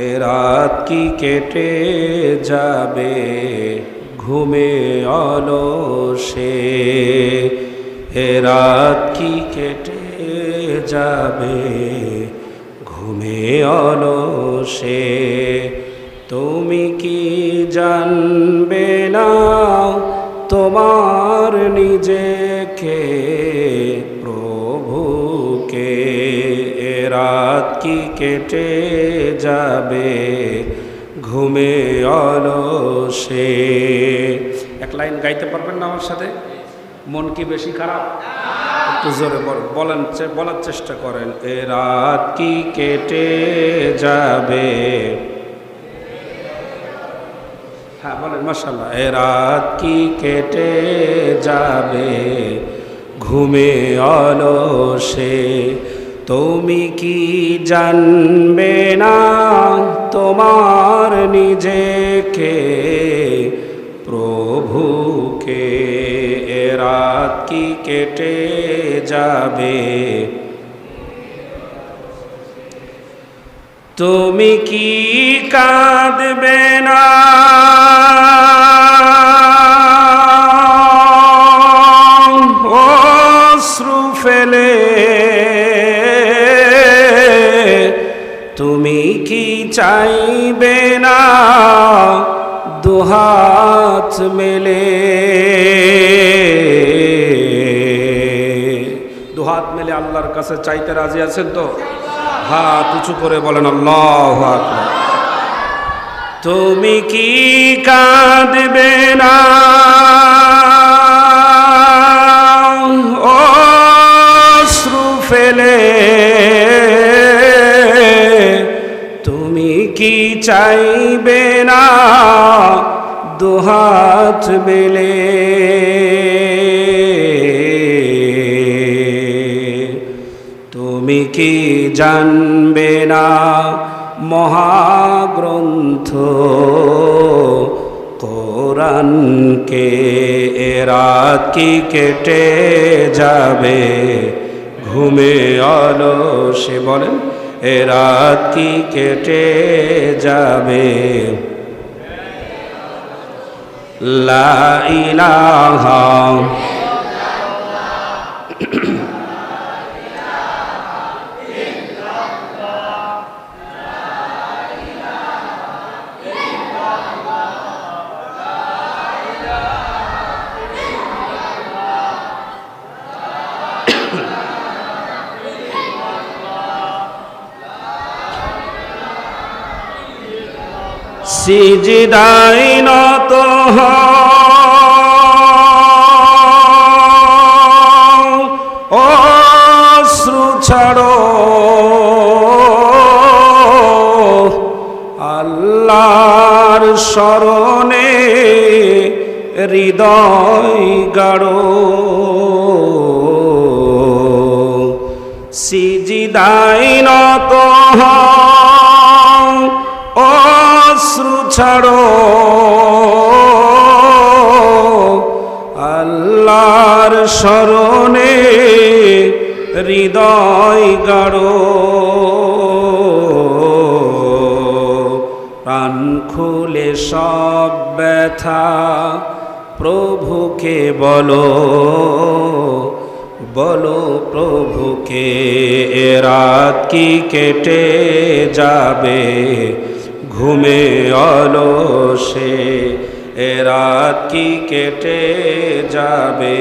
এ রাত কি কেটে যাবে? ঘুমে অলসে। এ রাত কি কেটে যাবে? ঘুমে অলসে। তুমি কি জানবে না তোমার নিজেকে? প্রভুকে কি কেটে যাবে, ঘুমে অলসে। এক লাইন গাইতে পারবেন না আমার সাথে? মন কি বেশি খারাপ? একটু জোরে বল- বলেন বলার চেষ্টা করেন। এ রাত কি কেটে যাবে? হ্যাঁ বলেন মাসাল্লাহ এ রাত কি কেটে যাবে? ঘুমে অলসে। তুমি কি জানবে না তোমার নিজেকে? প্রভুকে রাত কি কেটে যাবে? তুমি কি কাঁদবে না তুমি কি চাইবে না? দুহাত মেলে। দুহাত মেলে আল্লাহর কাছে চাইতে রাজি আছেন তো? হাত উঁচু করে বলেন, আল্লাহ তুমি কি কাঁদবে না? ও শ্রু ফেলে। তুমি কি চাইবে না? দুহাত মেলে। তুমি কি জানবে না? মহাগ্রন্থ কোরআনকে এ রাত কি কেটে যাবে? ঘুমে অলসে বলেন। এ রাত কি কেটে যাবে? লা ইলাহা সিজদাই নত অশ্রু ছাড়ো। আল্লাহর স্মরণে হৃদয় গাড়ো। সিজিদাই নত অশ্রু ছাড়ো। আল্লাহর স্মরণে হৃদয় গাড়ো প্রাণ খুলে সব ব্যথা প্রভুকে বলো। বলো প্রভুকে রাত কি কেটে যাবে? ঘুমে অলসে এ রাত কি কেটে যাবে?